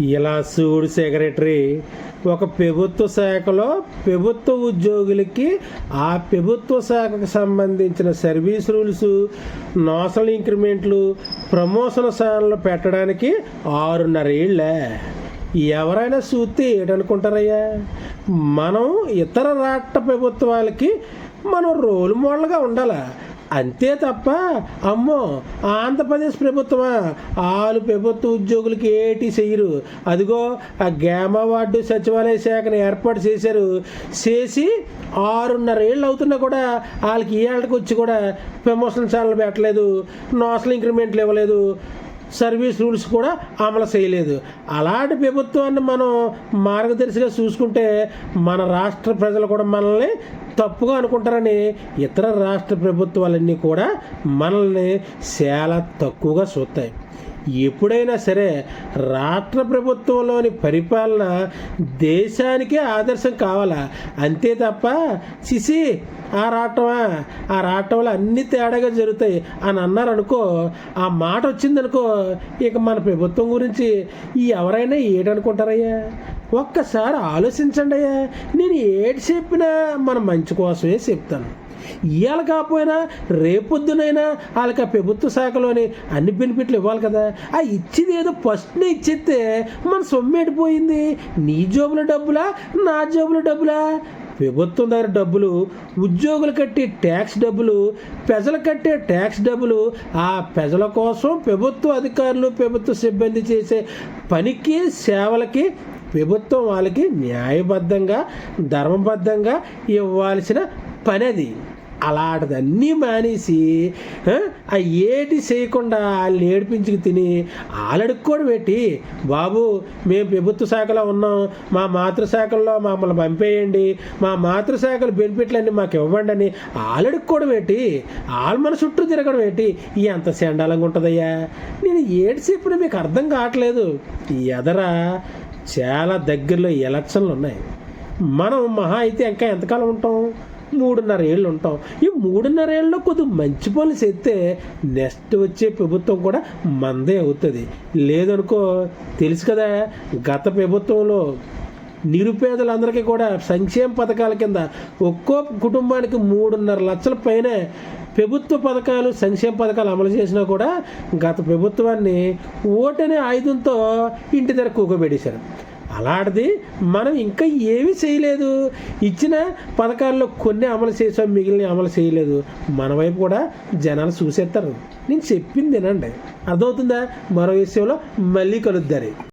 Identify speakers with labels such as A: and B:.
A: ఇలా చూడు సెక్రటరీ ఒక ప్రభుత్వ శాఖలో ప్రభుత్వ ఉద్యోగులకి ఆ ప్రభుత్వ శాఖకు సంబంధించిన సర్వీస్ రూల్స్ నోసల్ ఇంక్రిమెంట్లు ప్రమోషన్ స్థానంలో పెట్టడానికి ఆరున్నర ఏళ్ళే. ఎవరైనా చూస్తే ఏటనుకుంటారయ్యా? మనం ఇతర రాష్ట్ర ప్రభుత్వాలకి మనం రోల్ మోడల్గా ఉండాలా? అంతే తప్ప అమ్మో ఆంధ్రప్రదేశ్ ప్రభుత్వమా? ఆలు ప్రభుత్వ ఉద్యోగులకి ఏటి చెయ్యరు. అదిగో ఆ గ్రామ వార్డు సచివాలయ శాఖను ఏర్పాటు చేశారు. చేసి ఆరున్నర ఏళ్ళు అవుతున్నా కూడా వాళ్ళకి ఈ ఏళ్ళకి వచ్చి కూడా ప్రమోషన్ ఛానల్ పెట్టలేదు. నోసల్ ఇంక్రిమెంట్లు ఇవ్వలేదు సర్వీస్ రూల్స్ కూడా అమలు చేయలేదు. అలాంటి ప్రభుత్వాన్ని మనం మార్గదర్శిగా చూసుకుంటే మన రాష్ట్ర ప్రజలు కూడా మనల్ని తప్పుగా అనుకుంటారని ఇతర రాష్ట్ర ప్రభుత్వాలన్నీ కూడా మనల్ని చాలా తక్కువగా చూస్తాయి. ఎప్పుడైనా సరే రాష్ట్ర ప్రభుత్వంలోని పరిపాలన దేశానికే ఆదర్శం కావాలా? అంతే తప్ప సిసి ఆ రావటమా ఆ రావటంలో అన్ని తేడాగా జరుగుతాయి అని అన్నారు అనుకో ఆ మాట వచ్చిందనుకో ఇక మన ప్రభుత్వం గురించి ఎవరైనా ఏటనుకుంటారయ్యా ఒక్కసారి ఆలోచించండి అయ్యా నేను ఏటి చెప్పినా మన మంచి కోసమే చెప్తాను. ఇవాళ కాకపోయినా రేపొద్దునైనా వాళ్ళకి ఆ ప్రభుత్వ శాఖలోని అన్ని బెనిఫిట్లు ఇవ్వాలి కదా. ఆ ఇచ్చింది ఏదో ఫస్ట్నే ఇచ్చేస్తే మన సొమ్మేటిపోయింది నీ జోబుల డబ్బులా? నా జోబుల డబ్బులా? ప్రభుత్వం దగ్గర డబ్బులు ఉద్యోగులు కట్టే ట్యాక్స్ డబ్బులు ప్రజలు కట్టే ట్యాక్స్ డబ్బులు ఆ ప్రజల కోసం ప్రభుత్వ అధికారులు ప్రభుత్వ సిబ్బంది చేసే పనికి సేవలకి ప్రభుత్వం వాళ్ళకి న్యాయబద్ధంగా ధర్మబద్ధంగా ఇవ్వాల్సిన పని అది. అలాంటిదన్నీ మానేసి ఆ, ఏటి చేయకుండా వాళ్ళని ఏడిపించుకు తిని వాళ్ళడుక్కోడు పెట్టి బాబు మేము ప్రభుత్వ శాఖలో ఉన్నాం మా మాతృశాఖల్లో మమ్మల్ని పంపేయండి మా మాతృశాఖల బెనిఫిట్లన్నీ మాకు ఇవ్వండి అని వాళ్ళడుక్కోడు పెట్టి వాళ్ళు మన చుట్టూ తిరగడం ఏంటి ఎంత సెండాలంగా ఉంటుందయ్యా. నేను ఏడు చెప్పినా మీకు అర్థం కావట్లేదు. ఎదరా చాలా దగ్గరలో ఎలక్షన్లు ఉన్నాయి. మనం మహా అయితే ఇంకా ఎంతకాలం ఉంటాం? మూడున్నర ఏళ్ళు ఉంటాం ఈ మూడున్నర ఏళ్ళలో కొద్దిగా మంచి పనులు చేస్తే నెక్స్ట్ వచ్చే ప్రభుత్వం కూడా మందే అవుతుంది. లేదనుకో తెలుసు కదా గత ప్రభుత్వంలో నిరుపేదలందరికీ కూడా సంక్షేమ పథకాల కింద ఒక్కో కుటుంబానికి మూడున్నర లక్షల పైనే ప్రభుత్వ పథకాలు సంక్షేమ పథకాలు అమలు చేసినా కూడా గత ప్రభుత్వాన్ని ఓటనే ఆయుధంతో ఇంటి దగ్గర కూకబెట్టేశారు. అలాంటిది మనం ఇంకా ఏమీ చేయలేదు. ఇచ్చిన పథకాల్లో కొన్ని అమలు చేసాం మిగిలిన అమలు చేయలేదు. మన వైపు కూడా జనాలు చూసేస్తారు. నేను చెప్పింది వినండి. అర్థమవుతుందా? మరో విషయంలో మళ్ళీ కలుద్దారు